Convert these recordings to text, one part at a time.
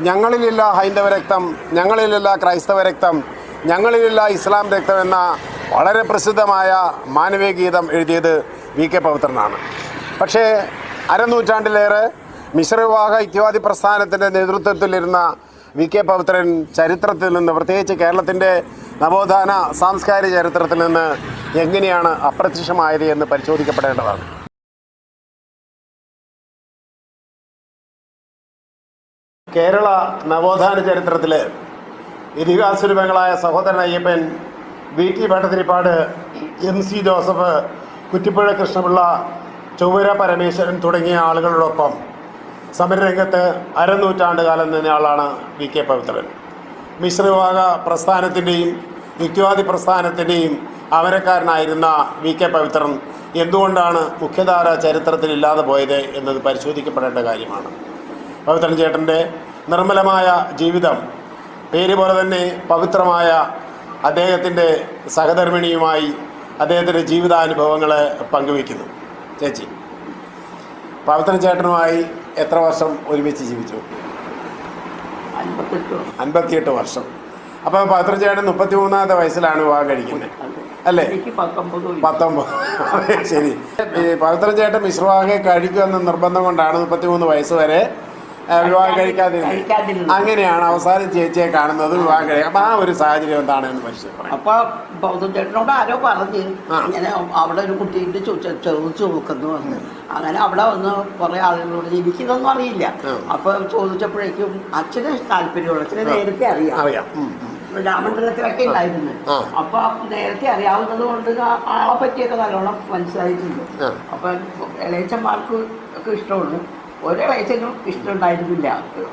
ഞങ്ങളിലില്ല ഹൈന്ദവ രക്തം ഞങ്ങളിലില്ല ക്രൈസ്തവ രക്തം ഞങ്ങളിലില്ല ഇസ്ലാം രക്തം എന്ന വളരെ പ്രസിദ്ധമായ മാനവീയ ഗീതം എഴുതിയത് വി കെ പവിത്രനാണ്. പക്ഷേ അരനൂറ്റാണ്ടിലേറെ മിശ്രവിവാഹ യുക്തിവാദി പ്രസ്ഥാനത്തിന്റെ നേതൃത്വത്തിലിരുന്ന വി കെ പവിത്രൻ ചരിത്രത്തിൽ നിന്ന് പ്രത്യേകിച്ച് കേരളത്തിന്റെ നവോത്ഥാന സാംസ്കാരിക ചരിത്രത്തിൽ നിന്ന് എങ്ങനെയാണ് അപ്രത്യക്ഷമായത് എന്ന് പരിശോധിക്കപ്പെടേണ്ടതാണ്. കേരള നവോത്ഥാന ചരിത്രത്തിലെ ഇതിഹാസരൂപങ്ങളായ Sahodaran Ayyappan V T Bhattathiripad M C Joseph Kuttipuzha Krishna Pillai Chovvara Parameswaran തുടങ്ങിയ ആളുകളോടൊപ്പം സമരരംഗത്ത് അരനൂറ്റാണ്ട് കാലം നിന്ന ആളാണ് വി കെ പവിത്രൻ. മിശ്രവിഭാഗ പ്രസ്ഥാനത്തിന്റെയും യുക്തിവാദി പ്രസ്ഥാനത്തിന്റെയും അമരക്കാരനായിരുന്ന വി കെ പവിത്രൻ എന്തുകൊണ്ടാണ് മുഖ്യധാര ചരിത്രത്തിൽ ഇല്ലാതെ പോയത് എന്നത് പരിശോധിക്കപ്പെടേണ്ട കാര്യമാണ്. പവിത്രൻ ചേട്ടന്റെ നിർമ്മലമായ ജീവിതം പേര് പോലെ തന്നെ പവിത്രമായ അദ്ദേഹത്തിന്റെ സഹധർമ്മിണിയുമായി അദ്ദേഹത്തിന്റെ ജീവിതാനുഭവങ്ങൾ പങ്കുവയ്ക്കുന്നു. ചേച്ചി പവിത്രൻ ചേട്ടനുമായി എത്ര വർഷം ഒരുമിച്ച് ജീവിച്ചു? അൻപത്തിയെട്ട് വർഷം. അപ്പം പാത്ര ചേട്ടൻ മുപ്പത്തി മൂന്നാമത്തെ വയസ്സിലാണ് വിവാഹം കഴിക്കുന്നത്. അല്ലേ? പത്തൊമ്പത് ശരി. ഈ പവിത്രൻ ചേട്ടൻ മിശ്രവാഹം കഴിക്കുമെന്ന നിർബന്ധം കൊണ്ടാണ് മുപ്പത്തിമൂന്ന് വയസ്സ് വരെ വിവാഹം കഴിക്കാതിരുന്നത്. അങ്ങനെയാണ് അവസാനം ചേച്ചിയെ കാണുന്നത് വിവാഹം കഴിക്കുക അപ്പൊ ആ ഒരു സാഹചര്യം എന്താണ് എന്ന് അപ്പൊ ബൗദ്ധൻ ചേട്ടനോട് ആരോ പറഞ്ഞ്. അങ്ങനെ ഇങ്ങനെ അവിടെ ഒരു കുട്ടിയിട്ട് ചോദിച്ചു നോക്കുന്നു പറഞ്ഞു. അങ്ങനെ അവിടെ വന്ന് കുറെ ആളുകളോട് എനിക്കിതൊന്നും അറിയില്ല. അപ്പൊ ചോദിച്ചപ്പോഴേക്കും അച്ഛന് താല്പര്യമുള്ള അച്ഛനെ നേരത്തെ അറിയാം. അറിയാം. രാമണ്ഡലത്തിലൊക്കെ ഉണ്ടായിരുന്നു. അപ്പൊ നേരത്തെ അറിയാവുന്നത് കൊണ്ട് ആളെ പറ്റിയൊക്കെ നല്ലോണം മനസ്സിലായിട്ടുണ്ട്. അപ്പൊ ഇളയച്ചന്മാർക്ക് ഒക്കെ ഇഷ്ടമാണ്. ഒരിളയച്ചനും ഇഷ്ടമുണ്ടായിരുന്നില്ല.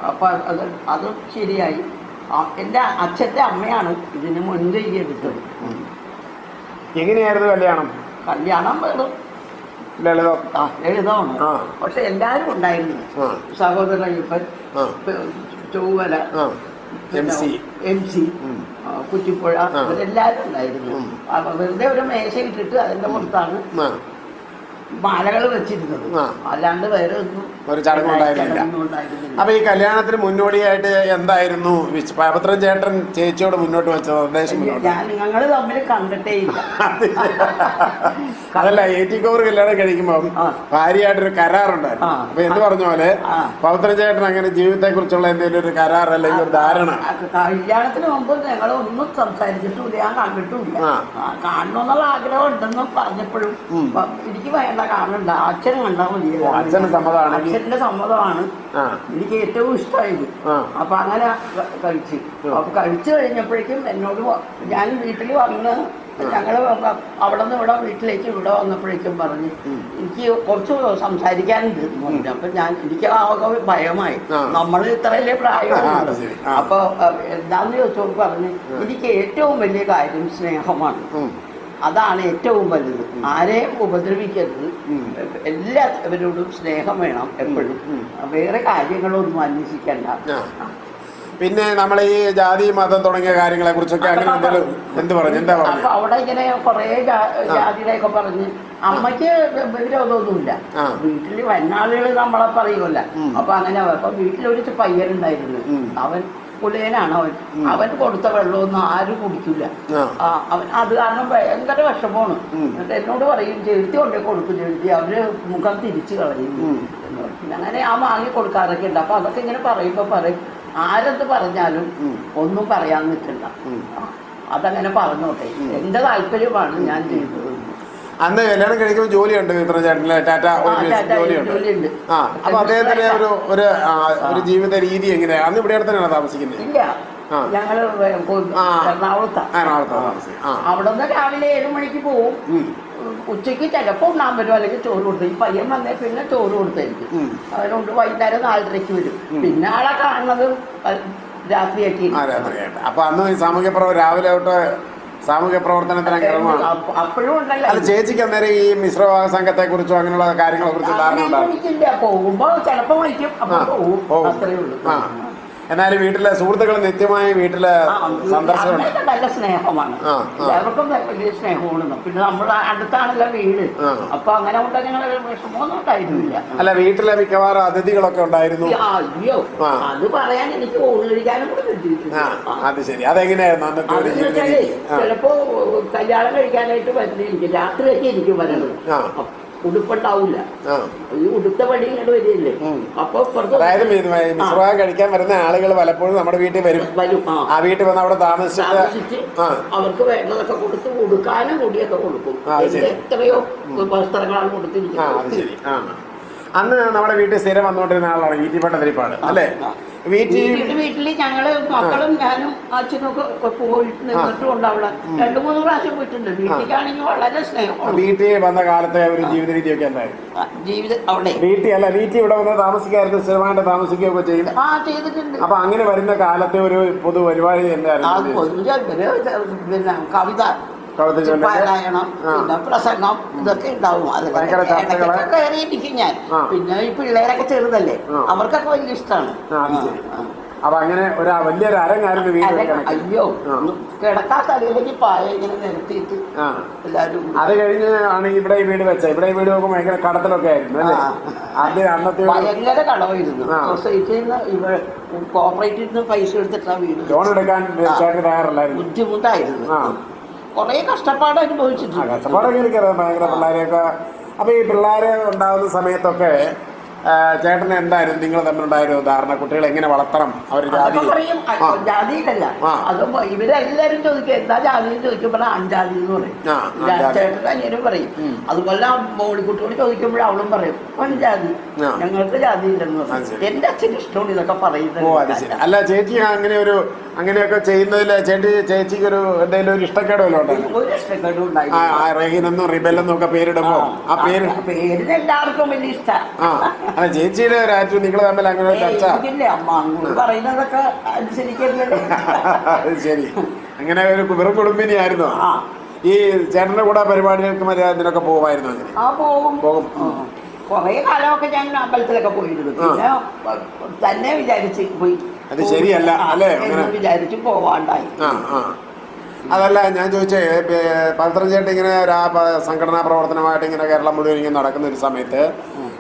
അപ്പോൾ അത് അത് ശരിയായി. എന്റെ അച്ഛന്റെ അമ്മയാണ് ഇതിന് മുൻകൈ എടുത്തത്. എങ്ങനെയായിരുന്നു കല്യാണം? കല്യാണം വേണം ലളിതം. ആ എഴുതമാണ് പക്ഷെ എല്ലാവരും ഉണ്ടായിരുന്നു. സഹോദരൻ. പ- Chowalla M C. M C Kuttipuzha. ഇവരെല്ലാവരും ഉണ്ടായിരുന്നു. വെറുതെ ഒരു മേശ ഇട്ടിട്ട് അതിന്റെ പുറത്താണ് മാലകൾ വെച്ചിരുന്നത്. അല്ലാണ്ട് വേറെ ഒന്നും ഒരു. അപ്പൊ ഈ കല്യാണത്തിന് മുന്നോടിയായിട്ട് എന്തായിരുന്നു പാപത്ര ചേട്ടൻ ചേച്ചിയോട് മുന്നോട്ട് വെച്ച നിർദ്ദേശം ഞങ്ങൾ തമ്മിൽ കണ്ടിട്ടേ ഇല്ല. അതല്ല ഏറ്റിക്കോർ കല്യാണം കഴിക്കുമ്പോൾ. ഭാര്യയായിട്ടൊരു കരാറുണ്ടായിരുന്നു. അപ്പൊ എന്ത് പറഞ്ഞ പോലെ ആ. ചേട്ടൻ അങ്ങനെ ജീവിതത്തെ കുറിച്ചുള്ള എന്തെങ്കിലും ഒരു കരാർ അല്ലെങ്കിൽ ഒരു ധാരണ? കല്യാണത്തിന് മുമ്പ് ഞങ്ങൾ ഒന്നും സംസാരിച്ചിട്ടുമില്ല ഞാൻ കണ്ടിട്ടുമില്ല കാണണമെന്നുള്ള ആഗ്രഹം ഉണ്ടെന്ന് പറഞ്ഞപ്പോഴും എനിക്ക് എനിക്ക് വേണ്ട കാണണ്ട അച്ഛൻ കണ്ടാൽ മതി? അച്ഛന്റെ സമ്മതമാണ് എനിക്ക് ഏറ്റവും ഇഷ്ടമായത്. അപ്പൊ അങ്ങനെ കഴിച്ച്. അപ്പൊ കഴിച്ചു കഴിഞ്ഞപ്പോഴേക്കും എന്നോട് ഞാൻ വീട്ടിൽ വന്ന് ഞങ്ങൾ അവിടെ നിന്ന് ഇവിടെ വീട്ടിലേക്ക് ഇവിടെ വന്നപ്പോഴേക്കും പറഞ്ഞു എനിക്ക് കുറച്ച് സംസാരിക്കാനുണ്ട്. അപ്പൊ ഞാൻ എനിക്ക് ആകെ ഭയമായി. നമ്മൾ ഇത്രയല്ലേ. ആ. അപ്പൊ എന്താന്ന് ചോദിച്ചപ്പോൾ പറഞ്ഞ് എനിക്ക് ഏറ്റവും വലിയ കാര്യം സ്നേഹമാണ്. അതാണ് ഏറ്റവും വലുത്. ആരെയും ഉപദ്രവിക്കരുത്. എല്ലാവരോടും സ്നേഹം വേണം എപ്പോഴും. വേറെ കാര്യങ്ങളൊന്നും അന്വേഷിക്കണ്ട. പിന്നെ നമ്മൾ ഈ ജാതി മതം തുടങ്ങിയ കാര്യങ്ങളെ കുറിച്ചൊക്കെ അങ്ങനെ എന്തെങ്കിലും എന്ത് പറഞ്ഞു? എന്താ പറഞ്ഞു? അവിടെ ഇങ്ങനെ കുറെ ജാതിയുടെയൊക്കെ പറഞ്ഞ് അമ്മയ്ക്ക് വിരോധമൊന്നുമില്ല. വീട്ടിൽ വീട്ടിൽ വന്നാളുകൾ നമ്മളെ പറയുമല്ല. അപ്പൊ അങ്ങനെ അപ്പൊ വീട്ടിലൊരു പയ്യനുണ്ടായിരുന്നു. അവൻ പുലയനാണ് അവൻ. അവൻ കൊടുത്ത വെള്ളമൊന്നും ആരും കുടിക്കില്ല അവൻ അത് കാരണം ഭയങ്കര വിഷമമാണ്. എന്നിട്ട് എന്നോട് പറയും ചെഴുത്തി കൊണ്ടേ കൊടുക്കും ചെഴുത്തി അവർ മുഖം തിരിച്ചു കളയും. അങ്ങനെ ആ വാങ്ങി കൊടുക്കാറൊക്കെ ഉണ്ട്. അപ്പൊ അതൊക്കെ ഇങ്ങനെ പറയുമ്പോ പറയും ആരെന്ത് പറഞ്ഞാലും ഒന്നും പറയാൻ നിൽക്കണ്ട. അതങ്ങനെ പറഞ്ഞോട്ടെ. എന്റെ താല്പര്യമാണ് ഞാൻ ചെയ്തത്. അന്ന് കല്യാണം കഴിക്കുമ്പോൾ ജോലിയുണ്ട് ഇത്ര ചേട്ടന് ടാറ്റ ജോലിയുണ്ട്. ആ അപ്പൊ അദ്ദേഹത്തിന്റെ ഒരു ഒരു ഒരു ജീവിത രീതി എങ്ങനെയാ? അന്ന് ഇവിടെ തന്നെയാണ് താമസിക്കുന്നത്. ഞങ്ങൾ. എറണാകുളത്താണ് അവിടെ നിന്ന് രാവിലെ ഏഴ് മണിക്ക് പോവും. ഉച്ചയ്ക്ക് ഉച്ചയ്ക്ക് ചിലപ്പോൾ ഉണ്ണാൻ വരും അല്ലെങ്കിൽ ചോറ് കൊടുത്തു. ഈ പയ്യൻ വന്നേ പിന്നെ ചോറ് കൊടുത്തായിരിക്കും. അതുകൊണ്ട് വൈകുന്നേരം നാലരയ്ക്ക് വരും. പിന്നെ ആളെ കാണുന്നത് രാത്രിയാക്കി അപ്പൊ അന്ന് സാമൂഹ്യപ്രവ സാമൂഹ്യ പ്രവർത്തനം രാവിലെ തൊട്ട് സാമൂഹ്യ പ്രവർത്തനത്തിന് അംഗമാണ് അത് അപ്പോഴും ഉണ്ടല്ലോ? അല്ല ചേച്ചിക്ക് അന്നേരം ഈ മിശ്രവിവാഹ സംഘത്തെ കുറിച്ചോ അങ്ങനെയുള്ള കാര്യങ്ങളെ കുറിച്ച് ധാരണ ഉണ്ടാകും പോകുമ്പോ ചിലപ്പോ പോകും. അത്രേ ഉള്ളൂ. എന്നാലും വീട്ടിലെ സുഹൃത്തുക്കൾ നിത്യമായി വീട്ടിലെ സന്ദർശനം. നല്ല സ്നേഹമാണ്. എല്ലാവർക്കും വലിയ സ്നേഹമാണ് പിന്നെ നമ്മൾ അടുത്താണല്ലോ വീട്. അപ്പൊ അങ്ങനെ കൊണ്ട് ഞങ്ങൾ വിഷമമൊന്നും ഉണ്ടായിരുന്നില്ല അല്ല വീട്ടിലെ മിക്കവാറും അതിഥികളൊക്കെ ഉണ്ടായിരുന്നു. അയ്യോ. അത് പറയാൻ എനിക്ക് കഴിക്കാനും കൂടെ കിട്ടിയിട്ടുണ്ട് അത് ശരി. അതെങ്ങനെയായിരുന്നു അന്നത്തെ ഒരു ചിലപ്പോ കല്യാണം കഴിക്കാനായിട്ട് വരുന്നിരിക്കും രാത്രിയൊക്കെ എനിക്ക് വരണത്. അപ്പൊ ഉടുപ്പുണ്ടാവില്ല ആ. ഈ ഉടുത്ത പടി ഇങ്ങോട്ട് വരികയല്ലേ? അപ്പൊ അതായത് കഴിക്കാൻ വരുന്ന ആളുകൾ പലപ്പോഴും നമ്മുടെ വീട്ടിൽ വരും. വരും ആ. വീട്ടിൽ വന്ന് അവിടെ താമസിച്ചിട്ട് താമസിച്ച് അവർക്ക് വേണ്ടതൊക്കെ കൊടുത്ത് കൊടുക്കാനും കൂടിയൊക്കെ കൊടുക്കും. എത്രയോ വസ്ത്രങ്ങളാണ് കൊടുത്തിരിക്കുന്നത്. അന്ന് നമ്മുടെ വീട്ടിൽ സ്ഥിരം വന്നുകൊണ്ടിരുന്ന ആളാണ് വീട്ടിൽ തിരിപ്പാട് അല്ലേ. വീട്ടിൽ വീട്ടിൽ വീട്ടിൽ ഞങ്ങൾ മക്കളും ഞാനും അച്ഛനും ഒക്കെ പോയിട്ടുണ്ട് പോയിട്ട് നിന്നിട്ടുണ്ട് അവിടെ. രണ്ടു മൂന്ന് പ്രാവശ്യം പോയിട്ടുണ്ട്. വീട്ടിലാണെങ്കിൽ വളരെ സ്നേഹം. വീട്ടിൽ വന്ന കാലത്തെ ഒരു ജീവിത രീതിയൊക്കെ എന്തായിരുന്നു ആ, ജീവിതം അവിടെ. വീട്ടിൽ അല്ല വീട്ടിൽ ഇവിടെ വന്ന് താമസിക്കായിരുന്നു സ്ഥിരമായിട്ട് താമസിക്കുകയൊക്കെ ചെയ്യും ആ ചെയ്തിട്ടുണ്ട്. അപ്പൊ അങ്ങനെ വരുന്ന കാലത്തെ ഒരു പൊതു പരിപാടി എന്തായിരുന്നു കവിത. പാരായണം. പിന്നെ പ്രസംഗം ഇതൊക്കെ ഉണ്ടാവും. അത് ഭയങ്കര ചർച്ചകൾ. കയറിയിരിക്കും ഞാൻ. പിന്നെ ഈ പിള്ളേരൊക്കെ ചെറുതല്ലേ. അവർക്കൊക്കെ വലിയ ഇഷ്ടമാണ് അപ്പൊ അങ്ങനെ ഒരു വലിയൊരു അരങ്ങായിരുന്നു വീട്ടിൽ അയ്യോ ആ. കിടക്കാ തലയിലേക്ക് പായ ഇങ്ങനെ നിരത്തിയിട്ട് എല്ലാരും അത് കഴിഞ്ഞ് ആണ് ഇവിടെ ഈ വീട് വെച്ചത്. ഇവിടെ ഈ വീട് നോക്കുമ്പോൾ ഭയങ്കര കടത്തിലൊക്കെ ആയിരുന്നു അല്ലേ. അത് അന്നത്തെ ഭയങ്കര കടവായിരുന്നു ആ. സൊസൈറ്റിയിൽ നിന്ന് ഇവ കോപ്പറേറ്റീവിൽ നിന്ന് പൈസ എടുത്തിട്ടാണ് വീട് ലോൺ എടുക്കാൻ തയ്യാറല്ലായിരുന്നു. ബുദ്ധിമുട്ടായിരുന്നു. കുറേ കഷ്ടപ്പാട് അനുഭവിച്ചിട്ടുണ്ട്. കഷ്ടപ്പാടൊക്കെ എനിക്കറിയാം ഭയങ്കര പിള്ളേരെയൊക്കെ. അപ്പൊ ഈ പിള്ളേരെ ഉണ്ടാകുന്ന സമയത്തൊക്കെ ചേട്ടൻ ചേട്ടന് എന്തായിരുന്നു നിങ്ങൾ തമ്മിലുണ്ടായിരുന്നു ധാരണ കുട്ടികളെ എങ്ങനെ വളർത്തണം അവർ ജാതി. ജാതിയിലല്ല. ആ. ഇവരെല്ലാരും ചോദിക്കും എന്താ ജാതി? ചോദിക്കുമ്പോൾ അഞ്ചാതി എന്ന് പറയും. ചേട്ടൻ അനിയനും പറയും. അതുപോലെ മോളിക്കുട്ടിയോട് ചോദിക്കുമ്പോഴും അവളും പറയും അഞ്ചാതി. ഞങ്ങൾക്ക് ജാതി ഇല്ലെന്ന് പറയും. എന്റെ അച്ഛൻ ഇഷ്ടമാണ് ഇതൊക്കെ പറയുന്നത്. അല്ല ചേച്ചി അങ്ങനെ ഒരു അങ്ങനെയൊക്കെ ചെയ്യുന്നതിൽ ചേട്ടി ചേച്ചിക്ക് ഒരു എന്തെങ്കിലും ഒരു ഇഷ്ടക്കേട് വല്ലതും റഹീനെന്നും റിബല്ലെന്നും ഒക്കെ പേരിടുമ്പോ ആ പേര് പേരിന് എല്ലാവർക്കും വലിയ ഇഷ്ടമാണ് ആ അല്ല ചേച്ചിയുടെ ഒരു ആറ്റു നിങ്ങൾ തമ്മിൽ അങ്ങനെ ചർച്ച? പറയുന്നതൊക്കെ അനുസരിക്കല്ലേ. ശരി. അങ്ങനെ ഒരു വെറും കുടുംബിനി ആയിരുന്നു ആ. ഈ ചേട്ടന്റെ കൂടെ പരിപാടികൾക്ക് മര്യാദ ഇതിനൊക്കെ പോകുമായിരുന്നു അങ്ങനെ പോകും. പോകും. കുറേ കാലമൊക്കെ ഞാൻ അമ്പലത്തിലൊക്കെ പോയിരുന്നു. പിന്നെ തന്നെ വിചാരിച്ച് പോയി. അത് ശരിയല്ല, അല്ലേ? വിചാരിച്ചു പോവാണ്ടായി. ആ ആ. അതല്ല ഞാൻ ചോദിച്ചേ പവിത്രൻ ചേട്ടൻ ഇങ്ങനെ സംഘടനാ പ്രവർത്തനമായിട്ട് ഇങ്ങനെ കേരളം മുഴുവൻ ഇങ്ങനെ നടക്കുന്ന ഒരു സമയത്ത്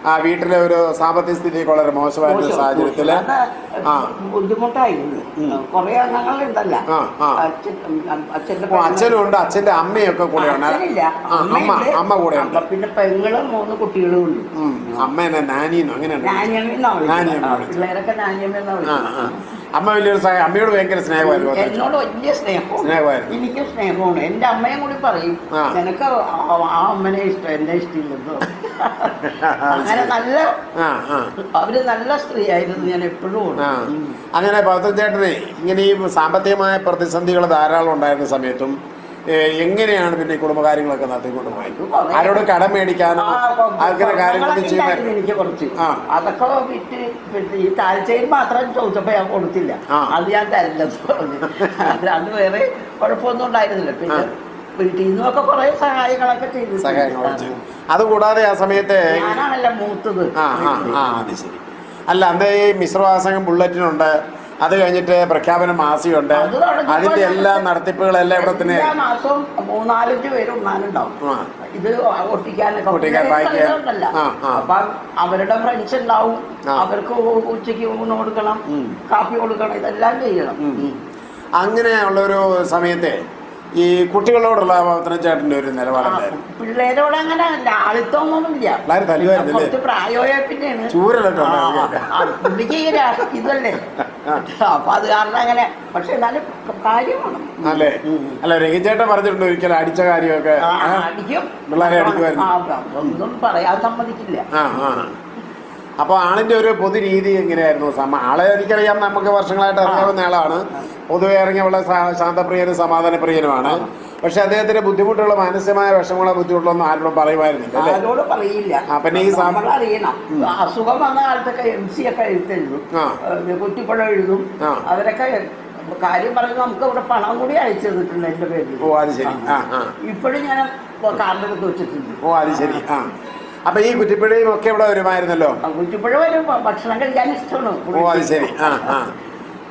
ആ വീട്ടിലെ ഒരു സാമ്പത്തിക സ്ഥിതിയൊക്കെ വളരെ മോശമായിട്ടുള്ള സാഹചര്യത്തിൽ. ആ. ബുദ്ധിമുട്ടായിരുന്നു. കുറെ അംഗങ്ങളുണ്ടല്ല അച്ഛനും ഉണ്ട്. അച്ഛന്റെ അമ്മയൊക്കെ കൂടെയാണ് അമ്മ അമ്മ കൂടെയുണ്ട്. ഉണ്ട് പിന്നെ പെങ്ങളും മൂന്ന് കുട്ടികളും ഉണ്ട്. അമ്മ എന്നാ നാനിന്നോ അങ്ങനെയാണ് നാനിയമ്മ നാനിയമ്മ അമ്മ വലിയൊരു സഹായം അമ്മയോട് ഭയങ്കര സ്നേഹമായിരുന്നു. എന്നോട് വലിയ സ്നേഹം സ്നേഹമായിരുന്നു. എനിക്ക് സ്നേഹമാണ്. എന്റെ അമ്മയും കൂടി പറയും എനിക്ക് നിനക്ക് ആ- അമ്മനെ ഇഷ്ടം എന്നെ ഇഷ്ടമില്ലെന്ന് അങ്ങനെ നല്ല അവർ നല്ല സ്ത്രീ ആയിരുന്നു ഞാൻ എപ്പോഴും അങ്ങനെ ചേട്ടനെ ഇങ്ങനെ ഈ സാമ്പത്തികമായ പ്രതിസന്ധികൾ ധാരാളം ഉണ്ടായിരുന്ന സമയത്തും എങ്ങനെയാണ് പിന്നെ ഈ കുടുംബകാര്യങ്ങളൊക്കെ നടത്തിക്കൊണ്ട് പോയത്? ആരോട് കടം മേടിക്കാനോ അങ്ങനെ കാര്യങ്ങളൊക്കെ ചെയ്യുന്ന എനിക്ക് കുറച്ച്. അതൊക്കെ വിറ്റ് ഈ താഴ്ചയിൽ മാത്രം ചോദിച്ചപ്പോ ഞാൻ കൊടുത്തില്ല. അത് ഞാൻ തരില്ലെന്ന് പറഞ്ഞു. വേറെ കുഴപ്പമൊന്നും ഉണ്ടായിരുന്നില്ല. പിന്നെ വീട്ടിൽ നിന്നൊക്കെ കുറെ സഹായങ്ങളൊക്കെ ചെയ്തു. സഹായങ്ങളൊക്കെ അതുകൂടാതെ ആ സമയത്ത് ഞാനാണല്ലോ മൂത്തത്. ആ ആ അത് ശരി. അല്ല അന്ന് ഈ മിശ്രവാസകം ബുള്ളറ്റിനുണ്ട് അത് കഴിഞ്ഞിട്ട് പ്രഖ്യാപന മാസികയുണ്ട്. അതിന്റെ എല്ലാ നടത്തിപ്പുകളെല്ലാം ഇവിടെ തന്നെ. മാസം മൂന്നാലഞ്ച് പേര് ഉണ്ണാനുണ്ടാവും. ഇത് ഒട്ടിക്കാനൊക്കെ ഒട്ടിക്കാൻ. അപ്പൊ അവരുടെ ഫ്രണ്ട്സ് ഉണ്ടാവും. അവർക്ക് ഉച്ചയ്ക്ക് ഊണ് കൊടുക്കണം കാപ്പി കൊടുക്കണം ഇതെല്ലാം ചെയ്യണം. അങ്ങനെയുള്ള ഒരു സമയത്തെ ഈ കുട്ടികളോടുള്ള ചേട്ടന്റെ ഒരു നിലപാടുണ്ടായിരുന്നു പിള്ളേരോട് അങ്ങനെ കുറച്ച് പ്രായമായ പിന്നെയാണ്. ആ, പുള്ളിക്ക് ഇതല്ലേ? അപ്പൊ അത് കാരണം അങ്ങനെ പക്ഷെ എന്നാലും കാര്യമാണ്. അല്ലേ? അല്ല രഹിചേട്ടൻ പറഞ്ഞിട്ടുണ്ട് ഒരിക്കലും അടിച്ച കാര്യമൊക്കെ? അടിക്കും. പിള്ളേരെ അടിക്കുമായിരുന്നു. ഒന്നും പറയാൻ സമ്മതിക്കില്ല. ആ ആ. അപ്പൊ ആളിന്റെ ഒരു പൊതു രീതി എങ്ങനെയായിരുന്നു? സമ ആളെ എനിക്കറിയാം നമുക്ക് വർഷങ്ങളായിട്ട് അറിയാവുന്ന ആളാണ്. പൊതുവെ ഇറങ്ങിയുള്ള ശാന്തപ്രിയനും സമാധാനപ്രിയനുമാണ്. പക്ഷെ അദ്ദേഹത്തിന്റെ ബുദ്ധിമുട്ടുള്ള മാനസികമായ വിഷമങ്ങളോ ബുദ്ധിമുട്ടുള്ളൊന്നും ആരോടും പറയുമായിരുന്നില്ല അല്ലേ? ആരോട് പറയില്ല. ആ, പിന്നെ ഈ സാം- നമ്മൾ അറിയണം. അസുഖം വന്ന കാലത്തൊക്കെ എം സി ഒക്കെ എഴുത്തെഴുതും. ആ. ഏഹ് കുറ്റിപ്പുഴ എഴുതും. ആ. അവരൊക്കെ കാര്യം പറഞ്ഞ് നമുക്ക് ഇവിടെ പണം കൂടി അയച്ചു തന്നിട്ടുണ്ട് എന്റെ പേരിൽ ഓ അത് ശരി. ആ. ആ ഇപ്പോഴും ഞാൻ കാർഡെടുത്ത് വെച്ചിട്ടുണ്ട്. ഓ അത് ശരി. ആ. അപ്പൊ ഈ കുറ്റിപ്പുഴയും ഒക്കെ ഇവിടെ വരുമായിരുന്നല്ലോ? കുറ്റിപ്പുഴ വരും. ഭക്ഷണം കഴിക്കാൻ ഇഷ്ടമാണ്. ഓ അത് ശരി. ആ ആ.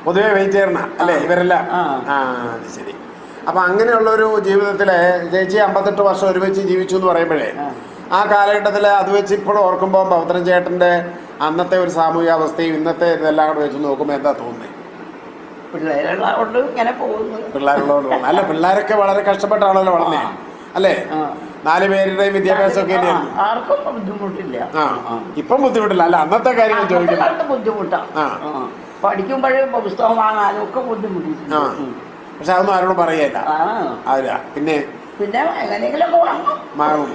പൊതുവെ വെജിറ്റേറിയന അല്ലേ? ഇവരെല്ലാം? ആ. ആ അത് ശരി. അപ്പൊ അങ്ങനെയുള്ള ഒരു ജീവിതത്തിലെ ചേച്ചി അമ്പത്തെട്ട് വർഷം ഒരുമിച്ച് ജീവിച്ചു എന്ന് പറയുമ്പോഴേ ആ. കാലഘട്ടത്തിൽ അത് വെച്ച് ഇപ്പോഴും ഓർക്കുമ്പോൾ പവിത്രൻ ചേട്ടന്റെ അന്നത്തെ ഒരു സാമൂഹിക അവസ്ഥയും ഇന്നത്തെ ഇതെല്ലാം കൂടെ വെച്ച് നോക്കുമ്പോൾ എന്താ തോന്നുന്നത് ഇങ്ങനെ പോകുന്നു. പിള്ളേരുള്ളതുകൊണ്ട് തോന്നുന്നു അല്ല പിള്ളേരൊക്കെ വളരെ കഷ്ടപ്പെട്ടാണല്ലോ വളർന്നേ. അല്ലേ. നാല് പേരുടെയും വിദ്യാഭ്യാസം ഒക്കെ ആ, ആർക്കും ബുദ്ധിമുട്ടില്ല. ആ ഇപ്പം ബുദ്ധിമുട്ടില്ല. അല്ല അന്നത്തെ ചോദിക്കുന്നത് ബുദ്ധിമുട്ടാണ് ആ. പഠിക്കുമ്പോഴേ പുസ്തകം വാങ്ങാനും ഒക്കെ ബുദ്ധിമുട്ടില്ല. പക്ഷെ അതൊന്നും ആരോടും പറയല്ല അതില്ല പിന്നെ മാറും.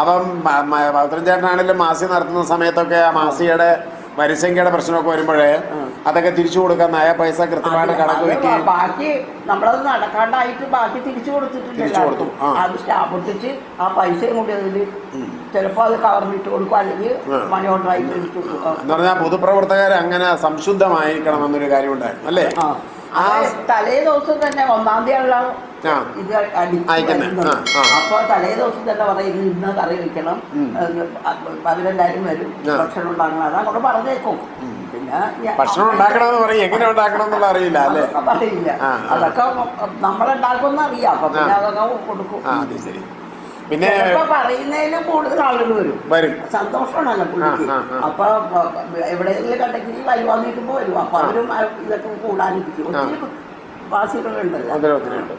അപ്പം പത്തനംചേട്ടനാണെങ്കിലും മാസി നടത്തുന്ന സമയത്തൊക്കെ ആ മാസിയുടെ വരിസംഖ്യയുടെ പ്രശ്നമൊക്കെ വരുമ്പോഴേ അതൊക്കെ തിരിച്ചു കൊടുക്കാൻ നയ പൈസ കൃത്യമായിട്ട് കണക്ക് വെക്കുകയും ബാക്കി നമ്മളത് നടക്കാണ്ടായിട്ട് ബാക്കി തിരിച്ചു കൊടുത്തിട്ടുണ്ട് തിരിച്ചു കൊടുത്തു. അത് സ്റ്റാമ്പ് ആ പൈസയും കൂടി അതിൽ ചിലപ്പോൾ അത് കവർന്നിട്ട് കൊടുക്കും അല്ലെങ്കിൽ. മണി ഇട്ട് എന്ന് പറഞ്ഞാൽ പൊതുപ്രവർത്തകർ അങ്ങനെ സംശുദ്ധമായിരിക്കണം എന്നൊരു കാര്യം ഉണ്ടായിരുന്നു അല്ലേ ആ തലേ ദിവസം തന്നെ ഒന്നാം തീയതിയുള്ള ഇത് ആ. അപ്പോൾ തലേ ദിവസം തന്നെ പറയും ഇന്ന് കറി വെക്കണം. എന്ന് അവരെല്ലാരും വരും. ഭക്ഷണം ഉണ്ടാക്കണം. അത് അങ്ങോട്ട് പറഞ്ഞേക്കും പിന്നെ ഭക്ഷണം ഉണ്ടാക്കണമെന്ന് പറയും. എങ്ങനെ ഉണ്ടാക്കണം എന്നുള്ള അറിയില്ല അല്ലേ. അതൊക്കെ നമ്മളുണ്ടാക്കുമെന്ന് അറിയാം. അപ്പൊ പിന്നെ അതൊക്കെ കൊടുക്കും. ശരി. പിന്നെ പറയുന്നതിലും കൂടുതൽ ആളുകൾ വരും. വരും. സന്തോഷമാണല്ലോ പുള്ളിക്ക്. ആ. അപ്പൊ എവിടെയെങ്കിലും കണ്ടെങ്കിൽ വരുവാന്നിരിക്കുമ്പോ വരും. അപ്പൊ അവരും ഇതൊക്കെ കൂടാനിരിക്കും. ഒത്തിരി വാസികളുണ്ടല്ലോ. ഒത്തിരി ഒത്തിരി ഉണ്ട്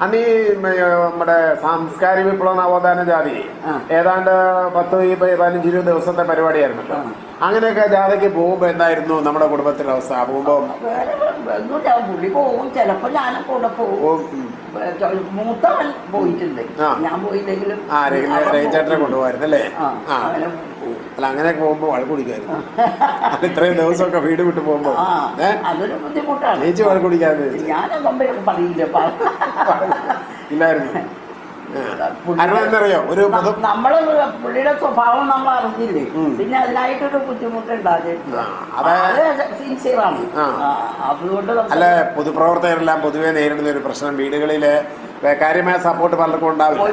അന്ന് ഈ നമ്മുടെ സാംസ്കാരിക വിപ്ലവ നവോത്ഥാന ജാതി ഏതാണ്ട് പത്ത് പതിനഞ്ച് ഇരുപത് ദിവസത്തെ പരിപാടിയായിരുന്നു. അങ്ങനെയൊക്കെ ജാഥയ്ക്ക് പോകുമ്പോൾ എന്തായിരുന്നു നമ്മുടെ കുടുംബത്തിലെ അവസ്ഥ? പോകുമ്പോൾ ഒന്നുമില്ല പുള്ളി പോകും. ചിലപ്പോ ഞാനും കൂടെ പോകും. മൂത്തവൻ പോയിട്ടുണ്ട്. ഞാൻ പോയില്ലെങ്കിലും ആ അവൻ അല്ലേ. ആ അങ്ങനെ അല്ല അങ്ങനെയൊക്കെ പോകുമ്പോൾ വഴക്കുടിക്കായിരുന്നു അല്ല ഇത്രയും ദിവസമൊക്കെ വീട് വിട്ട് പോകുമ്പോൾ ഏ? അതൊരു ബുദ്ധിമുട്ടാണ്. ചേച്ചി വഴക്കുടിക്കാതെ ഞാനൊന്നും പറയില്ല. പറ- ഇല്ലായിരുന്നു. എന്നറിയോ ഒരു നമ്മൾ പുള്ളിയുടെ സ്വഭാവം നമ്മൾ അറിഞ്ഞില്ലേ പിന്നെ അതിനായിട്ടൊരു ബുദ്ധിമുട്ടുണ്ടാകില്ല സിൻസിയറാണ്. അതുകൊണ്ട് അല്ല പൊതുപ്രവർത്തകരെല്ലാം പൊതുവെ നേരിടുന്ന ഒരു പ്രശ്നം. വീടുകളിൽ കാര്യമായ സപ്പോർട്ട് പലർക്കും ഉണ്ടാവില്ല.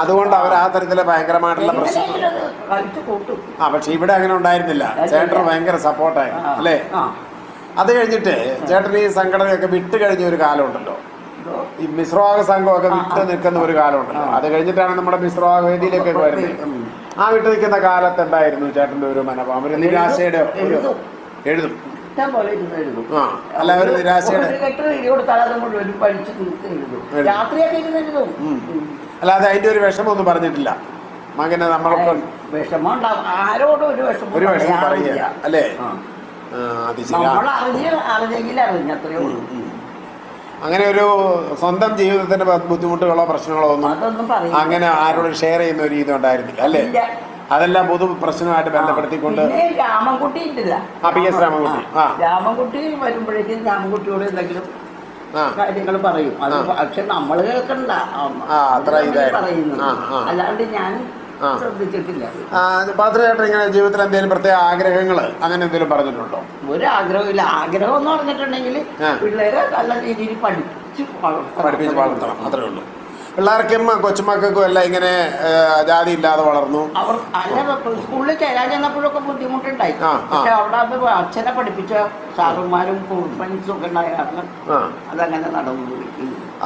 അതുകൊണ്ട് അവർ ആ തരത്തിലെ ഭയങ്കരമായിട്ടുള്ള പ്രശ്നം ആ പക്ഷെ ഇവിടെ അങ്ങനെ ഉണ്ടായിരുന്നില്ല. ചേട്ടൻ ഭയങ്കര സപ്പോർട്ടായിരുന്നു അല്ലേ? അത് കഴിഞ്ഞിട്ട് ചേട്ടൻ ഈ സംഘടനയൊക്കെ വിട്ട് കഴിഞ്ഞ ഒരു കാലമുണ്ടല്ലോ. ഈ മിശ്രവാഹ സംഘമൊക്കെ വിട്ട് നിൽക്കുന്ന ഒരു കാലമുണ്ട്. അത് കഴിഞ്ഞിട്ടാണ് നമ്മുടെ മിശ്രവാഹ വേദിയിലേക്ക് വരുന്നത്. ആ വിട്ട് നിൽക്കുന്ന കാലത്ത് എന്തായിരുന്നു ചേട്ടന്റെ ഒരു മനോഭാവം ഒരു നിരാശയുടെ എഴുതും. ഇഷ്ടം പോലെ ഇരുന്ന് എഴുതും. കൊടുത്താൽ അത് മുഴുവൻ പഠിച്ച് തീർത്ത് എഴുതും. എഴുതും. രാത്രിയൊക്കെ ഇരുന്ന് എഴുതും. ഉം. ഉം. അല്ലാതെ അതിന്റെ ഒരു വിഷമമൊന്നും പറഞ്ഞിട്ടില്ല. മകനെ നമ്മളൊക്കെ വിഷമം ഉണ്ടാവും ആരോടും ഒരു വിഷമം ഒരു വിഷമം അല്ലേ? നമ്മൾ അറിഞ്ഞ് അറിഞ്ഞെങ്കിൽ അറിഞ്ഞ അത്രേ ഉള്ളൂ അങ്ങനെ ഒരു സ്വന്തം ജീവിതത്തിന്റെ ബുദ്ധിമുട്ടുകളോ പ്രശ്നങ്ങളോ ഒന്നും അങ്ങനെ ആരോടും ഷെയർ ചെയ്യുന്ന ഒരു രീതി ഉണ്ടായിരുന്നില്ല അല്ലേ അതെല്ലാം പൊതു പ്രശ്നമായിട്ട് ബന്ധപ്പെടുത്തിക്കൊണ്ട് രാമൻകുട്ടി ആ, പി. എസ്. രാമൻകുട്ടി. ആ. രാമൻകുട്ടി വരുമ്പോഴേക്കും രാമൻകുട്ടിയോട് എന്തെങ്കിലും കാര്യങ്ങൾ പറയും അത് പക്ഷെ നമ്മൾ കേൾക്കണ്ട അത്ര ഇതായിരുന്നു. അല്ലാണ്ട് ഞാൻ. ശ്രദ്ധിച്ചിട്ടില്ല. ആ, പാത്രചേട്ടൻ ഇങ്ങനെ ജീവിതത്തിൽ എന്തെങ്കിലും പ്രത്യേക ആഗ്രഹങ്ങൾ അങ്ങനെ എന്തെങ്കിലും പറഞ്ഞിട്ടുണ്ടോ? ഒരു ആഗ്രഹമില്ല ആഗ്രഹം എന്ന് പറഞ്ഞിട്ടുണ്ടെങ്കിൽ. പിള്ളേരെ നല്ല രീതിയിൽ പഠിച്ച്. പഠിപ്പിച്ച് വളർത്തണം. അത്രേ ഉള്ളൂ. പിള്ളേർക്കും കൊച്ചുമക്കൾക്കും എല്ലാം ഇങ്ങനെ ജാതി ഇല്ലാതെ വളർന്നു. അവർ സ്കൂളിൽ ചേരാൻ ചെന്നപ്പോഴൊക്കെ ബുദ്ധിമുട്ടുണ്ടായി. പക്ഷെ അവിടെ അച്ഛനെ പഠിപ്പിച്ച സാറുമാരും ഫ്രണ്ട്സും ഒക്കെ ഉണ്ടായ. കാരണം അതങ്ങനെ നടന്നു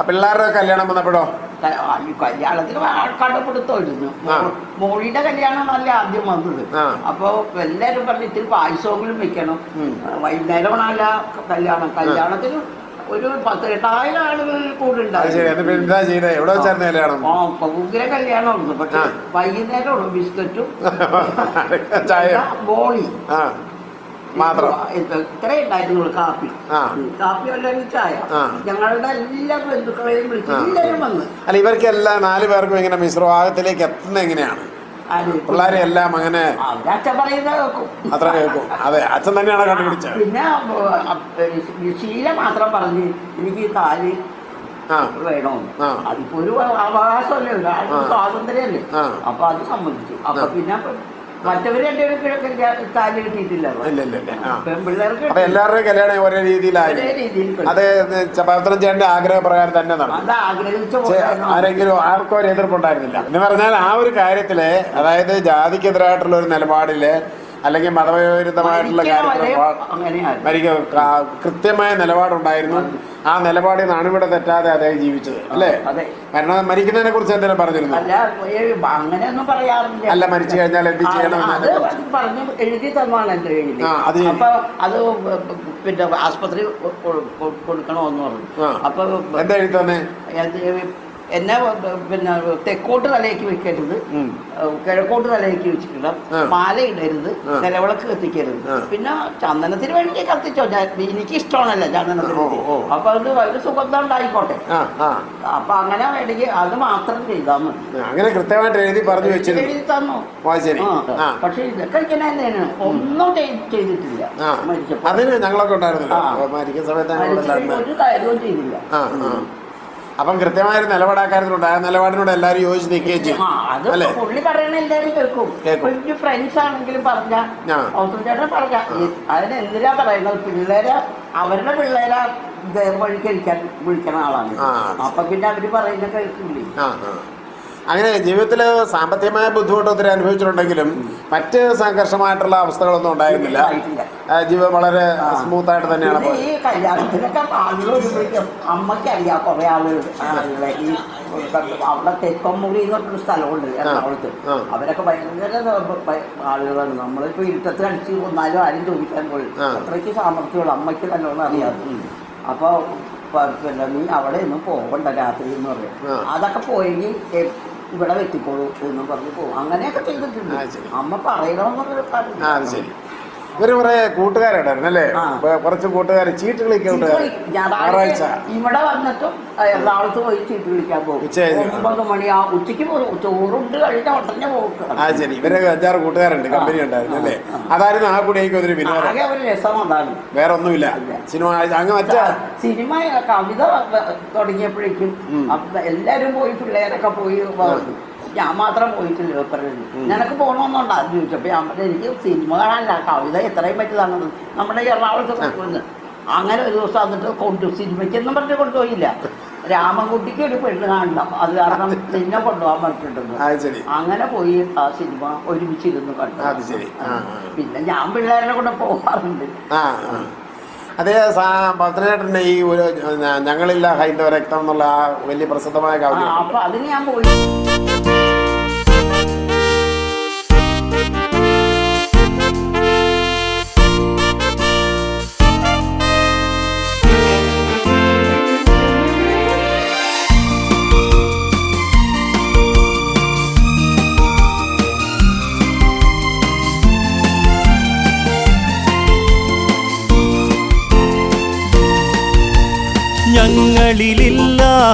പിള്ളേരുടെ കല്യാണം വന്നപ്പോഴോ? ഈ കല്യാണത്തിന് കടപ്പെടുത്തായിരുന്നു മോളിയുടെ മോളിയുടെ കല്യാണമല്ല ആദ്യം വന്നത്. അപ്പൊ എല്ലാരും പറഞ്ഞു ഇത്തിരി പായസമെങ്കിലും വെക്കണം. വൈകുന്നേരമാണല്ല കല്യാണം. കല്യാണത്തിന് ഒരു പത്ത് എട്ടായിരം ആളുകൾ കൂടെ ഉണ്ടായിരുന്നു. ആ ഉഗ്ര കല്യാണമായിരുന്നു പക്ഷെ വൈകുന്നേരമുള്ളൂ വൈകുന്നേരം ബിസ്ക്കറ്റും ബോളി. ആ. മാത്രം. ഇത് ഇത്രേ ഉണ്ടായിരുന്നുള്ളൂ കാപ്പി. കാപ്പി അല്ലെങ്കിൽ ചായ ഞങ്ങളുടെ എല്ലാ ബന്ധുക്കളെയും വിളിച്ചു എല്ലാവരും വന്ന്. അല്ല ഇവർക്കെല്ലാം നാല് പേർക്കും ഇങ്ങനെ മിശ്രഭാഗത്തിലേക്ക് എത്തുന്നത് എങ്ങനെയാണ്? പിള്ളേരെ എല്ലാം അങ്ങനെ അച്ഛൻ പറയുന്നത് കേൾക്കും. അത്ര കേൾക്കും. അതെ അച്ഛൻ തന്നെയാണ് കണ്ടുപിടിച്ചത്? പിന്നെ ശീല മാത്രം പറഞ്ഞു എനിക്ക് കാൽ വേണമെന്ന്. അതിപ്പോ ഒരു അവകാശമല്ലേ. സ്വാതന്ത്ര്യമല്ലേ. അപ്പൊ അത് സംബന്ധിച്ചു. അപ്പൊ പിന്നെ മറ്റവര് രണ്ടുപേരും താലി കിട്ടിയിട്ടില്ല പെൺപിള്ളേർക്ക് അപ്പൊ എല്ലാവരുടെയും കല്യാണം ഒരേ രീതിയിലായിരുന്നു. അത് പവിത്രൻ ചേട്ടന്റെ ആഗ്രഹപ്രകാരം തന്നെ നടന്നു. ആരെങ്കിലും ആർക്കും ഒരു എതിർപ്പുണ്ടായിരുന്നില്ല. എന്ന് പറഞ്ഞാൽ ആ ഒരു കാര്യത്തിൽ അതായത് ജാതിക്കെതിരായിട്ടുള്ള ഒരു നിലപാടിൽ അല്ലെങ്കിൽ മതവിരുദ്ധമായിട്ടുള്ള കാര്യത്തിൽ കൃത്യമായ നിലപാടുണ്ടായിരുന്നു. ആ നിലപാടിൽ നിന്നാണ് ഇവിടെ തെറ്റാതെ അദ്ദേഹം ജീവിച്ചത് അല്ലേ? കാരണം മരിക്കുന്നതിനെ കുറിച്ച് എന്തെങ്കിലും പറഞ്ഞിരുന്നു? അല്ല ഏ, അങ്ങനെയൊന്നും പറയാറില്ല. അല്ല മരിച്ചു കഴിഞ്ഞാൽ എന്ത് ചെയ്യണം കുറിച്ച്. എഴുതി തന്നാണ് എന്റെ കയ്യിൽ. ആ, അത് അപ്പൊ അത് പിന്നെ ആസ്പത്രി കൊടുക്കണമെന്ന് പറഞ്ഞു. അപ്പൊ എന്താ എഴുതി തന്നെ? എന്നെ പിന്നെ തെക്കോട്ട് തലയേക്ക് വെക്കരുത്. കിഴക്കോട്ട് തലയേക്ക് വെച്ചിട്ടില്ല. മാല ഇടരുത്. നിലവിളക്ക് കത്തിക്കരുത്. പിന്നെ ചന്ദനത്തിന് വേണ്ടി കത്തിച്ചോ. എനിക്ക് ഇഷ്ടമാണല്ലോ ചന്ദനത്തിന്. അപ്പൊ അത് വലിയ സുഗന്ധം ഉണ്ടായിക്കോട്ടെ. അപ്പൊ അങ്ങനെ വേണമെങ്കിൽ അത് മാത്രം ചെയ്താൽ മതി. അങ്ങനെ കൃത്യമായിട്ട് എഴുതി പറഞ്ഞു വെച്ചിരുന്നു. എഴുതി തന്നു. പക്ഷെ ഇതൊക്കെ ഇങ്ങനെ തന്നെയാണ്. ഒന്നും ചെയ്തിട്ടില്ല. മരിച്ചപ്പോ അതിന് ഞങ്ങളൊക്കെ ഉണ്ടായിരുന്നില്ല. മരിക്കുന്ന സമയത്ത് ഉണ്ടായിരുന്നു ഒരു കാര്യവും ചെയ്തില്ല. അപ്പം കൃത്യമായൊരു നിലപാടാക്കാരത്തിലുണ്ട് ആ നിലപാടിനോട് എല്ലാരും യോജിച്ച് നിൽക്കുകയും ചെയ്യും അത് അല്ലേ പുള്ളി പറയണ എല്ലാവരും കേൾക്കും കേൾക്കും. ഫ്രണ്ട്സ് ആണെങ്കിലും പറഞ്ഞ ആ. ചേട്ടൻ പറഞ്ഞ അതിന് എന്തിനാ പറയുന്നത് പിള്ളേരെ അവരുടെ പിള്ളേരെ വഴിക്കഴിക്കാൻ വിളിക്കണ ആളാണ് ആ. അപ്പൊ പിന്നെ അവർ പറയുന്ന കേൾക്കില്ലേ ആ ആ. അങ്ങനെ ജീവിതത്തിൽ സാമ്പത്തികമായ ബുദ്ധിമുട്ട് ഒത്തിരി അനുഭവിച്ചിട്ടുണ്ടെങ്കിലും മറ്റ് സംഘർഷമായിട്ടുള്ള അവസ്ഥകളൊന്നും ഉണ്ടായിരുന്നില്ല. ജീവിതം വളരെ സ്മൂത്ത് ആയിട്ട് തന്നെയാണ് ഈ കല്യാണത്തിനൊക്കെ ആളുകൾ വരുമ്പോഴേക്കും അമ്മയ്ക്ക് അറിയാം കുറെ ആളുകൾ ഈ അവിടെ തെക്കൊമ്മുറി എന്ന് പറഞ്ഞൊരു സ്ഥലമുണ്ട് എറണാകുളത്ത്. അവരൊക്കെ ഭയങ്കര ആളുകളാണ്. നമ്മളിപ്പോ ഇരുട്ടത്ത് അടിച്ച് കൊന്നാലും ആരും ചോദിക്കാൻ പോലും. അത്രയ്ക്ക് സാമർഥ്യമുള്ള അമ്മയ്ക്ക് നല്ലോണം അറിയാം. അപ്പൊ പ- പിന്നെ നീ അവിടെ ഒന്നും പോകണ്ട രാത്രി എന്ന് പറയും. അതൊക്കെ പോയെങ്കിൽ ഇവിടെ വെട്ടിക്കോളൂ എന്ന് പറഞ്ഞു പോകും അങ്ങനെയൊക്കെ ചെയ്തിട്ടുണ്ട്. അമ്മ പറയണമെന്നൊരു കാര്യം ഇവർ കുറെ കൂട്ടുകാരുണ്ടായിരുന്നു അല്ലേ? കുറച്ച് കൂട്ടുകാർ ചീട്ട് കളിക്കാൻ ഞായറാഴ്ച ഇവിടെ വന്നിട്ടും എറണാകുളത്ത് പോയി ചീട്ട് കളിക്കാൻ പോകും. ഒമ്പത് മണി ആ ഉച്ചയ്ക്ക് ചോറുണ്ട് കഴിഞ്ഞാൽ ഉടനെ പോകും. ആ ശരി. ഇവരെ അഞ്ചാറ് കൂട്ടുകാരുണ്ട് കമ്പനി ഉണ്ടായിരുന്നു അല്ലേ? അതായിരുന്നു ആ കൂടിയേക്ക് ഒരു വിനോദം. ഒരു രസം അതാണ്. വേറെ ഒന്നുമില്ല. സിനിമ അങ്ങ് മറ്റാ? സിനിമ കവിത തുടങ്ങിയപ്പോഴേക്കും എല്ലാരും പോയി പിള്ളേരൊക്കെ പോയി. ഞാൻ മാത്രം പോയിട്ടില്ല പറയുന്നത് നിനക്ക് പോകണമെന്നുണ്ടോ അത് ചോദിച്ചപ്പോൾ ഞാൻ പറഞ്ഞു, എനിക്ക് സിനിമ കാണാനില്ല. കവിത എത്രയും പറ്റിയതാണത് നമ്മുടെ എറണാകുളത്ത് കൊണ്ടുവന്ന് അങ്ങനെ ഒരു ദിവസം എന്നിട്ട് കൊണ്ടു സിനിമയ്ക്കൊന്നും പറഞ്ഞ് കൊണ്ടുപോയില്ല രാമൻകുട്ടിക്ക് ഒരു പെണ്ണ് കാണണം. അത് കാരണം നിന്നെ കൊണ്ടുപോകാൻ പറഞ്ഞിട്ടുണ്ട് അത് ശരി. അങ്ങനെ പോയി ആ സിനിമ ഒരുമിച്ചിരുന്ന് കണ്ടു. പിന്നെ ഞാൻ പിള്ളേരുടെ കൂടെ പോകാറുണ്ട്. അതേ ഭദ്രേട്ടന്റെ ഈ ഒരു ഞങ്ങളില്ല ഹൈന്ദവ രക്തം എന്നുള്ള ആ വലിയ പ്രസിദ്ധമായ കാര്യം കവിത അപ്പൊ അതിന് ഞാൻ പോയി.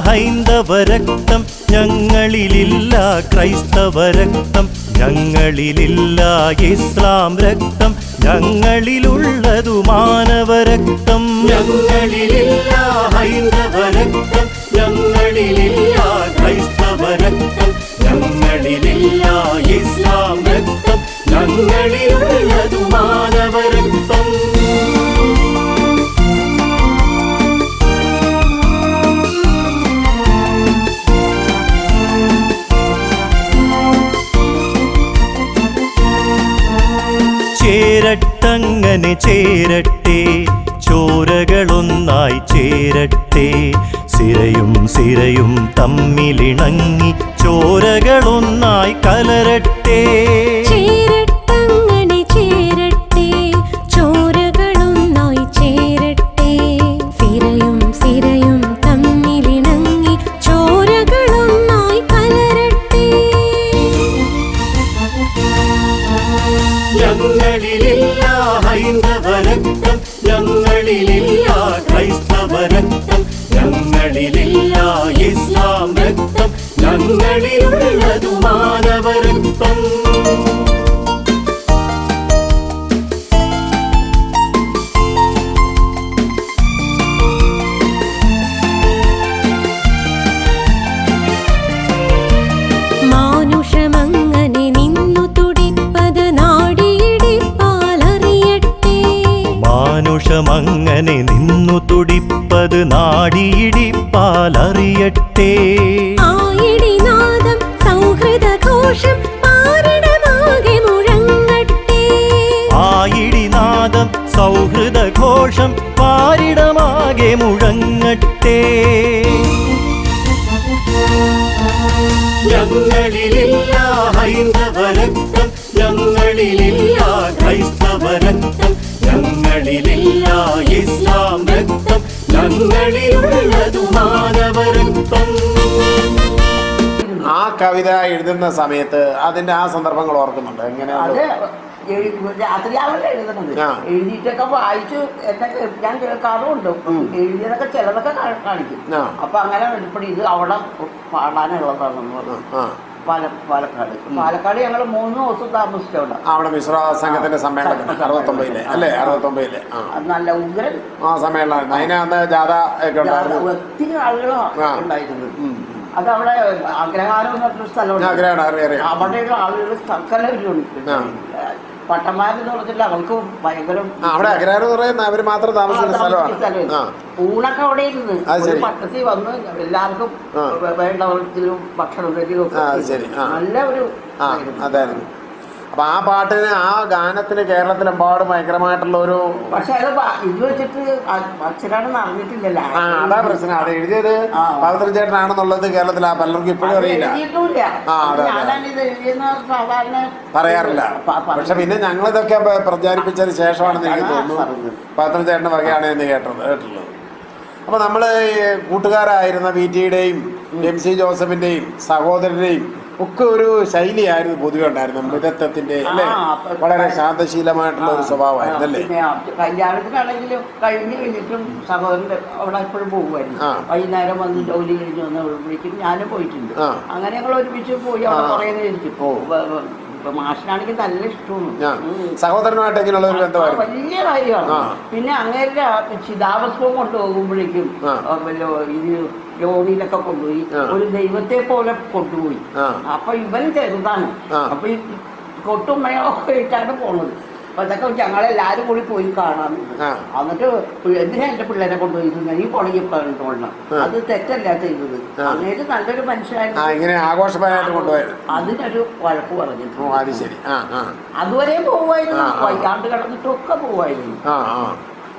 ഹൈന്ദവ രക്തം ഞങ്ങളിലില്ല ക്രൈസ്തവ രക്തം ഞങ്ങളിലില്ല ഇസ്ലാം രക്തം ഞങ്ങളിലുള്ളതു മാനവ രക്തം ഞങ്ങളിലില്ല ഹൈന്ദവ രക്തം ഞങ്ങളിലില്ല ക്രൈസ്തവ രക്തം ഞങ്ങളിലില്ല ഇസ്ലാം രക്തം ഞങ്ങളിലുള്ളതു മാനവ രക്തം ചേരട്ടങ്ങനെ ചേരട്ടെ ചോരകളൊന്നായി ചേരട്ടെ. സിരയും സിരയും തമ്മിലിണങ്ങി ചോരകളൊന്നായി കലരട്ടെ. ഇസ്ലാം ഇസ്ലാം രക്തം ഞങ്ങളിലുള്ളതു മാനവരക്തം ആ കവിത എഴുതുന്ന സമയത്ത് അതിന്റെ ആ സന്ദർഭങ്ങൾ ഓർക്കുന്നുണ്ട്? അത് എങ്ങനെയാണ് എഴുതുന്നത്. എഴുതിയിട്ടൊക്കെ വായിച്ചു എന്നൊക്കെ ഞാൻ കേൾക്കാറുമുണ്ട്. എഴുതിയതൊക്കെ ചിലതൊക്കെ കാണിക്കും. ആ. അപ്പൊ അങ്ങനെ വെളിപ്പെടി ഇത് അവിടെ പാടാനുള്ളതാണെന്ന് പറഞ്ഞു. പാലക്കാട്. പാലക്കാട് ഞങ്ങൾ മൂന്ന് ദിവസം താമസിച്ചവിടെ അവിടെ മിശ്ര സംഘത്തിന്റെ സമ്മേളനം അറുപത്തൊമ്പതിലെ അല്ലേ? അറുപത്തൊമ്പതിലെ നല്ല ഉഗ്രൻ. ആ സമ്മേളനം. അതിനകത്ത് ജാഥ ഒക്കെ ഉണ്ടായിരുന്നു. ഒത്തിരി ആളുകളാണ് ആ. അത് അവിടെ അഗ്രഹാരം എന്ന് പറഞ്ഞ സ്ഥലമുണ്ട്. അവിടെയുള്ള ആളുകൾ സകലവരുണ്ട് ആ. പട്ടന്മാരെന്ന് പറഞ്ഞിട്ട് അവർക്ക് ഭയങ്കര അവിടെ അഗ്രഹാരം എന്ന് പറയുന്ന അവർ മാത്രം താമസിക്കുന്ന സ്ഥലമാണ്. ഊണൊക്കെ അവിടെ ഇരുന്ന് ഒരു പട്ടത്തിൽ വന്ന് എല്ലാവർക്കും ആ. വേ- വേണ്ടവർക്കും ഭക്ഷണം. നല്ല ഒരു അതായിരുന്നു. അപ്പൊ ആ പാട്ടിന് ആ ഗാനത്തിന് കേരളത്തിലെമ്പാടും ഭയങ്കരമായിട്ടുള്ള ഒരു പക്ഷെ അത് ഇത് വെച്ചിട്ട് അച്ഛനാണെന്ന് അറിഞ്ഞിട്ടില്ലല്ലോ. ആ അതാ പ്രശ്നം. അത് എഴുതിയത്. പവിത്രൻ ചേട്ടനാണെന്നുള്ളത് കേരളത്തിൽ ആ പലർക്കും ഇപ്പോഴും അറിയില്ല. ആ, അതെ, പറയാറില്ല. പക്ഷെ പിന്നെ ഞങ്ങളിതൊക്കെ പ്രചാരിപ്പിച്ചതിന് ശേഷമാണെന്ന് എനിക്ക് തോന്നുന്നു. പവിത്രൻ ചേട്ടന്റെ വകയാണ് എന്ന് കേട്ടത് കേട്ടുള്ളത് അപ്പൊ നമ്മൾ കൂട്ടുകാരായിരുന്ന വി ടിയുടെയും എം സി ജോസഫിന്റെയും സഹോദരന്റെയും ഒക്കെ ഒരു ശൈലിയായിരുന്നു പൊതുവെ ഉണ്ടായിരുന്നു മിതത്വത്തിന്റെ അല്ലേ? വളരെ ശാന്തശീലമായിട്ടുള്ള ഒരു സ്വഭാവമായിരുന്നു അല്ലേ പിന്നെ കല്യാണത്തിനാണെങ്കിലും കഴിഞ്ഞ് കഴിഞ്ഞിട്ടും സഹോദരന്റെ അവിടെ എപ്പോഴും പോകുമായിരുന്നു. വൈകുന്നേരം വന്ന് ജോലി കഴിഞ്ഞ് വന്ന് വിളിക്കും. ഞാനും പോയിട്ടുണ്ട്. അങ്ങനെ ഞങ്ങൾ ഒരുമിച്ച് പോയി അവിടെ. കുറേ നേരം ഇരിക്കും. ഓ. വ- വ- ഇപ്പൊ മാഷിനാണെങ്കിൽ നല്ല ഇഷ്ടമാണ്. സഹോദരനുമായിട്ട് എങ്ങനെയുള്ള ഒരു ബന്ധമായിരുന്നു? വലിയ കാര്യമാണ്. പിന്നെ അങ്ങേരുടെ ചിതാഭസ്മം കൊണ്ടുപോകുമ്പോഴേക്കും ഇത് ലോറിയിലൊക്കെ കൊണ്ടുപോയി. ഒരു ദൈവത്തെ പോലെ കൊണ്ടുപോയി. അപ്പൊ ഇവൻ ചെറുതാണ്. അപ്പൊ ഈ കൊട്ടും മഴയൊക്കെ ഇട്ടാണ് പോണത്. അപ്പൊ ഇതൊക്കെ ഞങ്ങളെല്ലാരും കൂടി പോയി കാണാൻ. എന്നിട്ട് എന്തിനാ എന്റെ പിള്ളേരെ കൊണ്ടുപോയിരുന്നു നീ പോണെങ്കിൽ ആ. അത് തെറ്റല്ല ചെയ്തത്. അങ്ങനെ നല്ലൊരു മനുഷ്യനായിരുന്നു. അതിനൊരു വഴക്ക് പറഞ്ഞു അതുവരെ പോവായിരുന്നു വൈകാണ്ട് കിടന്നിട്ടൊക്കെ പോവായിരുന്നു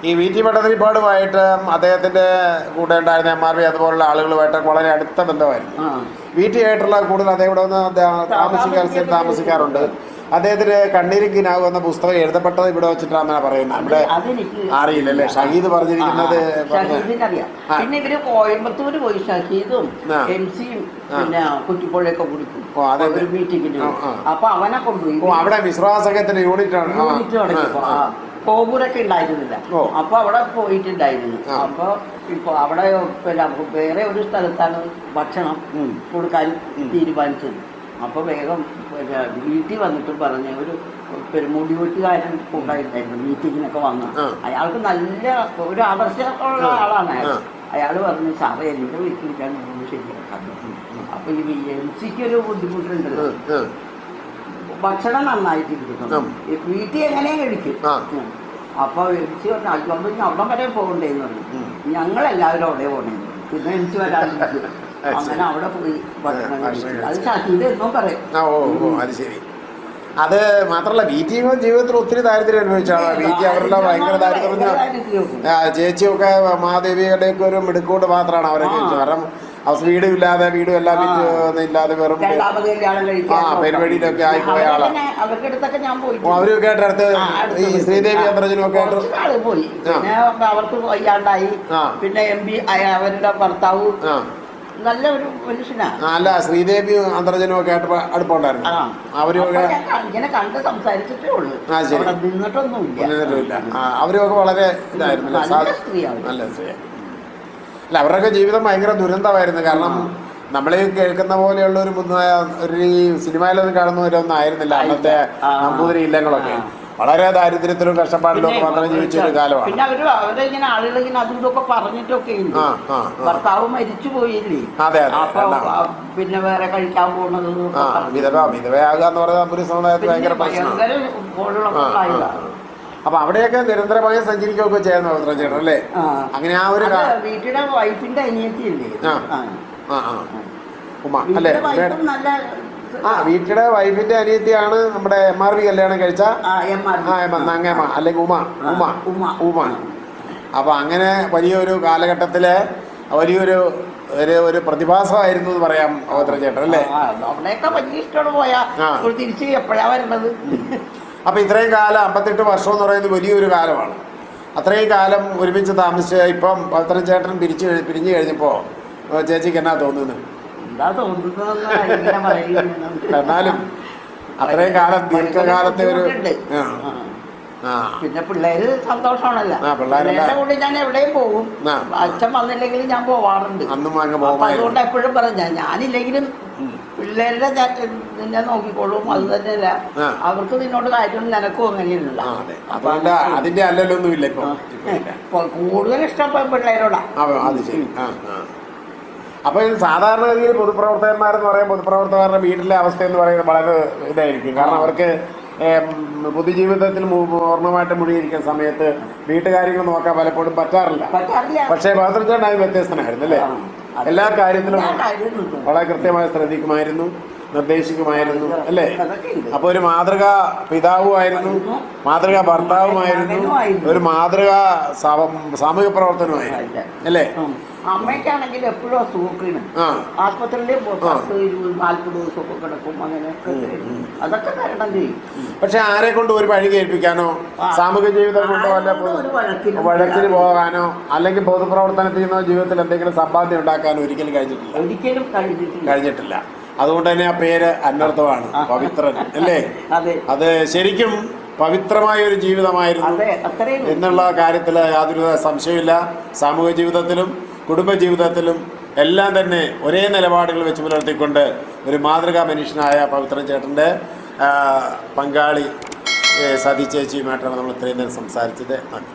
ഈ വി ടി ഭട്ടതിരിപ്പാടുമായിട്ട് അദ്ദേഹത്തിന്റെ കൂടെ ഉണ്ടായിരുന്ന എം ആർ വി അതുപോലുള്ള ആളുകളുമായിട്ട് വളരെ അടുത്ത ബന്ധമായിരുന്നു. വി ടി ആയിട്ടുള്ള കൂടുതൽ അദ്ദേഹം ഇവിടെ വന്ന് താമസിക്കാൻ താമസിക്കാറുണ്ട്. അദ്ദേഹത്തിന് കണ്ണീരും കിനാവ് എന്ന പുസ്തകം എഴുതപ്പെട്ടത് ഇവിടെ വെച്ചിട്ടാണ് പറയുന്നത്. ഇവിടെ അറിയില്ല അറിയില്ലല്ലേ? ഷഹീദ് പറഞ്ഞിരിക്കുന്നത് പിന്നെ ഇവർ കോയമ്പത്തൂര് പോയി ഷഹീദും. എം സിയും. പിന്നെ കുറ്റിപ്പുഴയൊക്കെ കുടിക്കും. ഒരു മീറ്റിങ്ങിന്. അപ്പൊ അവനെ കൊണ്ടുപോയി. അവിടെ വിശ്വാസത്തിന്റെ യൂണിറ്റ് ആണ് കോപൂരൊക്കെ ഉണ്ടായിരുന്നില്ല. അപ്പൊ അവിടെ പോയിട്ടുണ്ടായിരുന്നു. അപ്പൊ ഇപ്പൊ അവിടെ പിന്നെ വേറെ ഒരു സ്ഥലത്താണ് ഭക്ഷണം. കൊടുക്കാൻ. തീരുമാനിച്ചത് അപ്പൊ വേഗം പിന്നെ വീട്ടിൽ വന്നിട്ട് പറഞ്ഞ ഒരു പെരുമുടി വീട്ടുകാരൻ ഉണ്ടായിട്ടുണ്ടായിരുന്നു മീറ്റിങ്ങിനൊക്കെ വന്ന്. അയാൾക്ക് നല്ല ഒരു ആദർശമുള്ള ആളാണ് അയാൾ. അയാൾ പറഞ്ഞു സാറേ എന്റെ വീട്ടിൽ ഞാൻ അപ്പൊ ഈ എം സിക്ക് ഒരു ബുദ്ധിമുട്ടുണ്ടല്ലോ. ഭക്ഷണം നന്നായിട്ടിരിക്കുന്നു. വീട്ടിൽ എങ്ങനെയും കഴിക്കും. അപ്പൊ എം സി പറഞ്ഞു അയ്യോ അവിടെ വരെ പോകണ്ടേന്ന് പറഞ്ഞു. എല്ലാവരും അവിടെ പോണേന്ന് പിന്നെ എം വരാൻ അങ്ങനെ അവിടെ പോയി ഭക്ഷണം കഴിച്ചു അത് കഴിച്ചു. എന്നും പറയും. ഓ അത് ശരി. അത് മാത്രല്ല വി ടി ജീവിതത്തിൽ ഒത്തിരി ദാരിദ്ര്യം അനുഭവിച്ചാണ് ആളാണ് വി ടി അവരെല്ലാം ഭയങ്കര ദാരിദ്ര്യം ചേച്ചിയൊക്കെ മഹാദേവിയുടെ ഒക്കെ ഒരു മിടുക്കൂട്ട് മാത്രമാണ് അവരൊക്കെ ആ. കാരണം അവസ് വീടും ഇല്ലാതെ വീടും എല്ലാം വിറ്റ് ഇല്ലാതെ വെറും രണ്ടാമത് കല്യാണം കഴിക്കാൻ ആ, പെരുവഴിയിലൊക്കെ ആയി പോയ ആളാണ് അവരുടെ അടുത്തൊക്കെ ഞാൻ പോയി. ഓ, അവരൊക്കെ ആയിട്ട് അടുത്ത് ഈ ശ്രീദേവി ചന്ദ്രജനും ഒക്കെ ആയിട്ട് കുറച്ച് നാൾ പോയി. ആ. പിന്നെ അവർക്ക് വയ്യാണ്ടായി. ആ. പിന്നെ എം പി അവരുടെ ഭർത്താവ്. ആ. നല്ല ഒരു മനുഷ്യനാ. ആ, അല്ല ശ്രീദേവിയും അന്തർജനും ഒക്കെ ആയിട്ട് പ- അടുപ്പമുണ്ടായിരുന്നു. ആ. അവരൊക്കെ അപ്പൊ ഞാൻ ക- ഇങ്ങനെ കണ്ട് സംസാരിച്ചിട്ടേ ഉള്ളൂ. ആ, ശരി. അവിടെ നിന്നിട്ടൊന്നുമില്ല. ഒന്നിനുമില്ല ആ അവരൊക്കെ വളരെ ഇതായിരുന്നു നല്ല സ്ത്രീയാണ്. നല്ല സ്ത്രീ അല്ല അവരുടെയൊക്കെ ജീവിതം ഭയങ്കര ദുരന്തമായിരുന്നു. കാരണം നമ്മൾ കേൾക്കുന്ന പോലെയുള്ള ഒരു ഒരു സിനിമയിലൊന്നും കാണുന്നവരൊന്നും ആയിരുന്നില്ല. അന്നത്തെ. നമ്പൂതിരി ഇല്ലങ്ങളൊക്കെ. വളരെ ദാരിദ്ര്യത്തിലും കഷ്ടപ്പാടിലും ഒക്കെ മാത്രമേ ജീവിച്ച ഒരു കാലമാണ്. പിന്നെ അവർ അവരെ ഇങ്ങനെ ആളുകൾ ഇങ്ങനെ അതും ഇതൊക്കെ പറഞ്ഞിട്ടൊക്കെ ഉണ്ട്. ഭർത്താവ് മരിച്ചു പോയില്ലേ? അതെ, പിന്നെ വേറെ കഴിക്കാൻ പോകുന്നത് വിധവ വിധവയാകുക എന്ന് ഒരു സമുദായത്തിൽ ഭയങ്കര പ്രശ്നമാണ്. അപ്പൊ അവിടെയൊക്കെ നിരന്തരമായി സഞ്ചരിക്കുകയൊക്കെ ചെയ്യുന്ന പവിത്ര ചേട്ടൻ അല്ലേ? അങ്ങനെ ആ ഒരു വീട്ടിലെ വൈഫിന്റെ അനിയത്തിയില്ലേ? ആ. ആ. ആ ആ. ഉമ അല്ലേ? വീട്ടിലെ നല്ല ആ വീട്ടിലെ വൈഫിന്റെ അനിയത്തിയാണ് നമ്മുടെ എം ആർ വി കല്യാണം കഴിച്ച നങ്ങേമ അല്ലെങ്കിൽ ഉമ ഉമ ഉമ. അപ്പൊ അങ്ങനെ വലിയൊരു കാലഘട്ടത്തിൽ വലിയൊരു ഒരു ഒരു പ്രതിഭാസമായിരുന്നു എന്ന് പറയാം പവിത്ര ചേട്ടൻ അല്ലേ? അവിടെയൊക്കെ വലിയ ഇഷ്ടമാണ് പോയാ. തിരിച്ച് എപ്പോഴാ വരണത്? അപ്പൊ ഇത്രയും കാലം അമ്പത്തെട്ട് വർഷം എന്ന് പറയുന്നത് വലിയൊരു കാലമാണ്. അത്രയും കാലം ഒരുമിച്ച് താമസിച്ച് ഇപ്പം പത്രം ചേട്ടൻ പിരിച്ചു പിരിഞ്ഞു കഴിഞ്ഞപ്പോൾ ചേച്ചിക്ക് എന്നാ തോന്നുന്നത് എന്നാലും അത്രയും കാലം ദീർഘകാലത്തെ ഒരു പിന്നെ പിള്ളേര് സന്തോഷമാണല്ലോ. പിള്ളേരുടെ കൂടെ ഞാൻ എവിടെയും പോകും. അച്ഛൻ വന്നില്ലെങ്കിൽ ഞാൻ പോവാറുണ്ട്. അതുകൊണ്ട് എപ്പോഴും പറഞ്ഞ ഞാനില്ലെങ്കിലും പിള്ളേരുടെ ഞാൻ നിന്നെ നോക്കിക്കോളും അത് തന്നെയല്ല. അവർക്ക് നിന്നോട് കാര്യം നിനക്കും അങ്ങനെയല്ല അതുകൊണ്ട് അതിന്റെ അല്ലല്ലൊന്നുമില്ല ഇപ്പൊ. കൂടുതൽ ഇഷ്ടം പിള്ളേരോടാ. അപ്പൊ അത് ശരി. സാധാരണഗതിയിൽ പൊതുപ്രവർത്തകന്മാരെന്ന് പറയുമ്പോൾ പൊതുപ്രവർത്തകരുടെ വീട്ടിലെ അവസ്ഥ എന്ന് പറയുന്നത് വളരെ ഇതായിരിക്കും. കാരണം അവർക്ക് പൊതുജീവിതത്തിൽ ഓർമ്മമായിട്ട് പൂർണമായിട്ട് മുഴുകിയിരിക്കുന്ന സമയത്ത് വീട്ടുകാര്യങ്ങൾ നോക്കാൻ പലപ്പോഴും പറ്റാറില്ല. പക്ഷേ ഭദ്രചേട്ടൻ അത് വ്യത്യസ്തനായിരുന്നു അല്ലേ. എല്ലാ കാര്യത്തിലും. വളരെ കൃത്യമായി ശ്രദ്ധിക്കുമായിരുന്നു നിർദ്ദേശിക്കുമായിരുന്നു അല്ലേ? അപ്പൊ ഒരു മാതൃകാ പിതാവുമായിരുന്നു മാതൃകാ ഭർത്താവുമായിരുന്നു ഒരു മാതൃകാ സാമൂഹ്യ സാമൂഹിക പ്രവർത്തനമായിരുന്നു അല്ലേ. അമ്മയ്ക്കാണെങ്കിൽ എപ്പോഴും അസുഖക്കാണ് ആസ്പത്രിയിലെ നാൽപ്പത് ദിവസമൊക്കെ കിടക്കും അങ്ങനെ അതൊക്കെ തരണം ചെയ്യും. പക്ഷെ ആരെ കൊണ്ട് ഒരു വഴി കേൾപ്പിക്കാനോ സാമൂഹ്യ സാമൂഹിക ജീവിതം കൊണ്ടോ അല്ല വഴക്കിന് പോകാനോ അല്ലെങ്കിൽ പൊതുപ്രവർത്തനത്തിൽ നിന്നോ ജീവിതത്തിൽ എന്തെങ്കിലും സമ്പാദ്യം ഉണ്ടാക്കാനോ ഒരിക്കലും കഴിഞ്ഞിട്ടില്ല. ഒരിക്കലും കഴിഞ്ഞിട്ടില്ല. കഴിഞ്ഞിട്ടില്ല. അതുകൊണ്ട് തന്നെ ആ പേര് അന്വർത്ഥമാണ് പവിത്രൻ അല്ലേ? അതെ. ശരിക്കും പവിത്രമായ ഒരു ജീവിതമായിരുന്നു എന്നുള്ള കാര്യത്തിൽ യാതൊരു സംശയമില്ല സാമൂഹിക ജീവിതത്തിലും കുടുംബ ജീവിതത്തിലും എല്ലാം തന്നെ ഒരേ നിലപാടുകൾ വെച്ച് പുലർത്തിക്കൊണ്ട് ഒരു മാതൃകാ മനുഷ്യനായ പവിത്രൻ ചേട്ടന്റെ പങ്കാളി സതി ചേച്ചിയുമായിട്ടാണ് നമ്മൾ ഇത്രയും നേരം സംസാരിച്ചത്. നന്ദി.